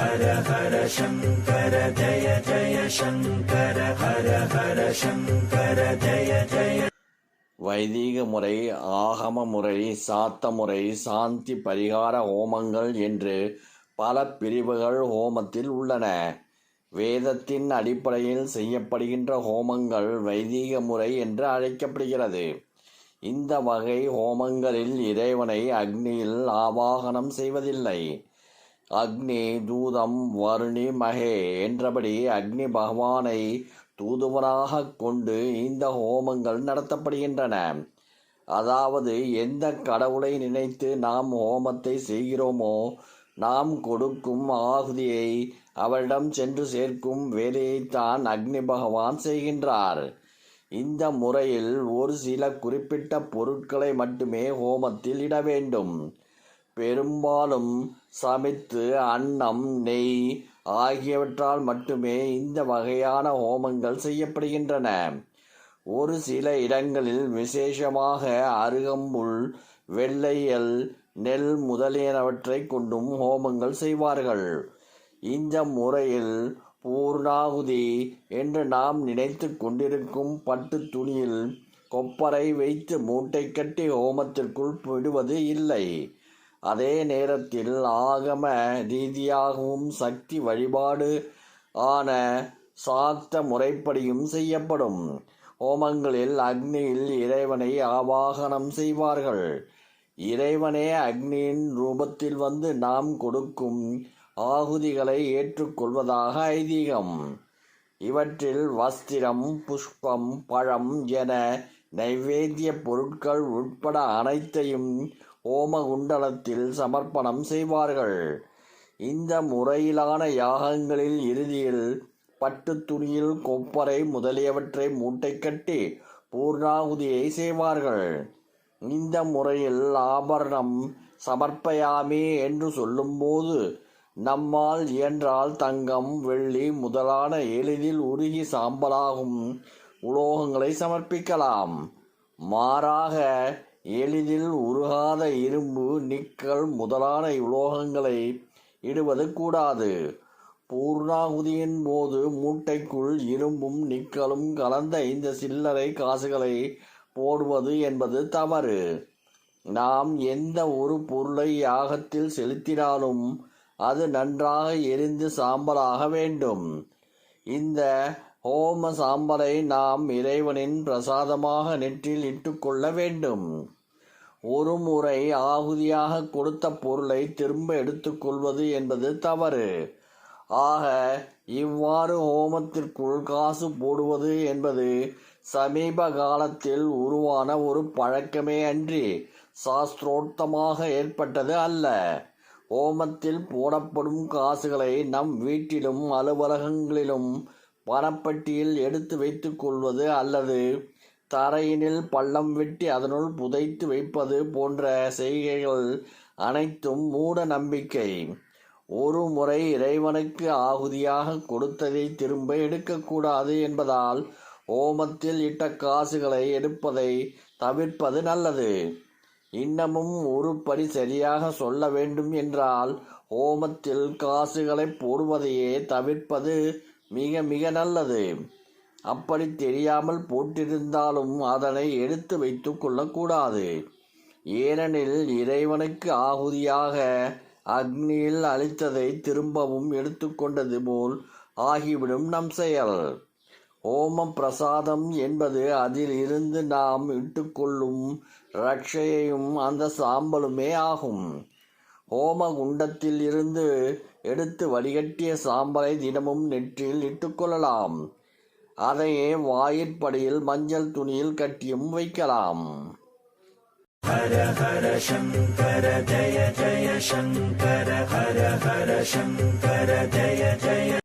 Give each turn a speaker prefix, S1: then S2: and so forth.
S1: ஹர ஹர சங்கர ஜய ஜய சங்கர ஹர ஹர சங்கர ஜய ஜய
S2: வைதீக முறை ஆகம முறை சாத்த முறை சாந்தி பரிகார ஹோமங்கள் என்று பல பிரிவுகள் ஹோமத்தில் உள்ளன. வேதத்தின் அடிப்படையில் செய்யப்படுகின்ற ஹோமங்கள் வைதீக முறை என்று அழைக்கப்படுகிறது. இந்த வகை ஹோமங்களில் இறைவனை அக்னியில் ஆவாகனம் செய்வதில்லை. அக்னி தூதம் வருணி மகே என்றபடி அக்னி பகவானை தூதுவராக கொண்டு இந்த ஹோமங்கள் நடத்தப்படுகின்றன. அதாவது எந்த கடவுளை நினைத்து நாம் ஹோமத்தை செய்கிறோமோ நாம் கொடுக்கும் ஆகுதியை அவரிடம் சென்று சேர்க்கும் வேலையைத்தான் அக்னி பகவான் செய்கின்றார். இந்த முறையில் ஒரு சில குறிப்பிட்ட பொருட்களை மட்டுமே ஹோமத்தில் இட வேண்டும். பெரும்பாலும் சமைத்து அன்னம் நெய் ஆகியவற்றால் மட்டுமே இந்த வகையான ஹோமங்கள் செய்யப்படுகின்றன. ஒரு சில இடங்களில் விசேஷமாக அருகம்புல் வெள்ளையல் நெல் முதலியனவற்றை கொண்டும் ஹோமங்கள் செய்வார்கள். இந்த முறையில் பூர்ணாகுதி என்று நாம் நினைத்து கொண்டிருக்கும் பட்டு துணியில் கொப்பரை வைத்து மூட்டை கட்டி ஹோமத்திற்குள் விடுவது இல்லை. அதே நேரத்தில் ஆகம ரீதியாகவும் சக்தி வழிபாடு ஆன சாத்த முறைப்படியும் செய்யப்படும். ஹோமங்களில் அக்னியில் இறைவனை ஆவாகனம் செய்வார்கள். இறைவனே அக்னியின் ரூபத்தில் வந்து நாம் கொடுக்கும் ஆகுதிகளை ஏற்றுக்கொள்வதாக ஐதீகம். இவற்றில் வஸ்திரம் புஷ்பம் பழம் என நைவேத்திய பொருட்கள் உட்பட அனைத்தையும் ஓம குண்டலத்தில் சமர்ப்பணம் செய்வார்கள். இந்த முறையிலான யாகங்களில் இறுதியில் பட்டு துணியில் கொப்பரை முதலியவற்றை மூட்டை கட்டி பூர்ணாகுதியை செய்வார்கள். இந்த முறையில் ஆபரணம் சமர்ப்பயாமே என்று சொல்லும்போது நம்மால் இயன்றால் தங்கம் வெள்ளி முதலான எளிதில் உருகி சாம்பலாகும் உலோகங்களை சமர்ப்பிக்கலாம். மாறாக எளிதில் உருகாத இரும்பு நிக்கல் முதலான உலோகங்களை இடுவது கூடாது. பூர்ணாகுதியின் போது மூட்டைக்குள் இரும்பும் நிக்கலும் கலந்த இந்த சில்லறை காசுகளை போடுவது என்பது தவறு. நாம் எந்த ஒரு பொருளை யாகத்தில் செலுத்தினாலும் அது நன்றாக எரிந்து சாம்பலாக வேண்டும். இந்த ஹோம சாம்பலை நாம் இறைவனின் பிரசாதமாக நெற்றில் இட்டுக்கொள்ள வேண்டும். ஒரு முறை ஆகுதியாக கொடுத்த பொருளை திரும்ப எடுத்துக்கொள்வது என்பது தவறு. ஆக இவ்வாறு ஹோமத்திற்குள் காசு போடுவது என்பது சமீப காலத்தில் உருவான ஒரு பழக்கமே அன்றி சாஸ்திரோத்தமாக ஏற்பட்டது அல்ல. ஹோமத்தில் போடப்படும் காசுகளை நம் வீட்டிலும் அலுவலகங்களிலும் பணப்பட்டியில் எடுத்து வைத்து கொள்வது அல்லது தரையினில் பள்ளம் வெட்டி அதனுள் புதைத்து வைப்பது போன்ற செய்கைகள் அனைத்தும் மூட நம்பிக்கை. ஒரு முறை இறைவனுக்கு ஆகுதியாக கொடுத்ததை திரும்ப எடுக்கக்கூடாது என்பதால் ஓமத்தில் இட்ட காசுகளை எடுப்பதை தவிர்ப்பது நல்லது. இன்னமும் ஒரு படி சரியாக சொல்ல வேண்டும் என்றால் ஓமத்தில் காசுகளை போடுவதையே தவிர்ப்பது மிக மிக நல்லது. அப்படி தெரியாமல் போட்டிருந்தாலும் அதனை எடுத்து வைத்து கொள்ளக்கூடாது. ஏனெனில் இறைவனுக்கு ஆகுதியாக அக்னியில் அளித்ததை திரும்பவும் எடுத்துக்கொண்டது போல் ஆகிவிடும் நம் செயல். ஓமம் பிரசாதம் என்பது அதில் இருந்து நாம் இட்டுக்கொள்ளும் ரட்சையும் அந்த சாம்பலுமே ஆகும். ஹோம குண்டத்தில் இருந்து எடுத்து வடிகட்டிய சாம்பலை தினமும் நெற்றில் இட்டுக்கொள்ளலாம். அதையே வாயிற்படியில் மஞ்சள் துணியில் கட்டியும் வைக்கலாம்.
S1: ஹர ஹர சங்கர ஜய ஜய சங்கர ஹர ஹர சங்கர ஜய ஜய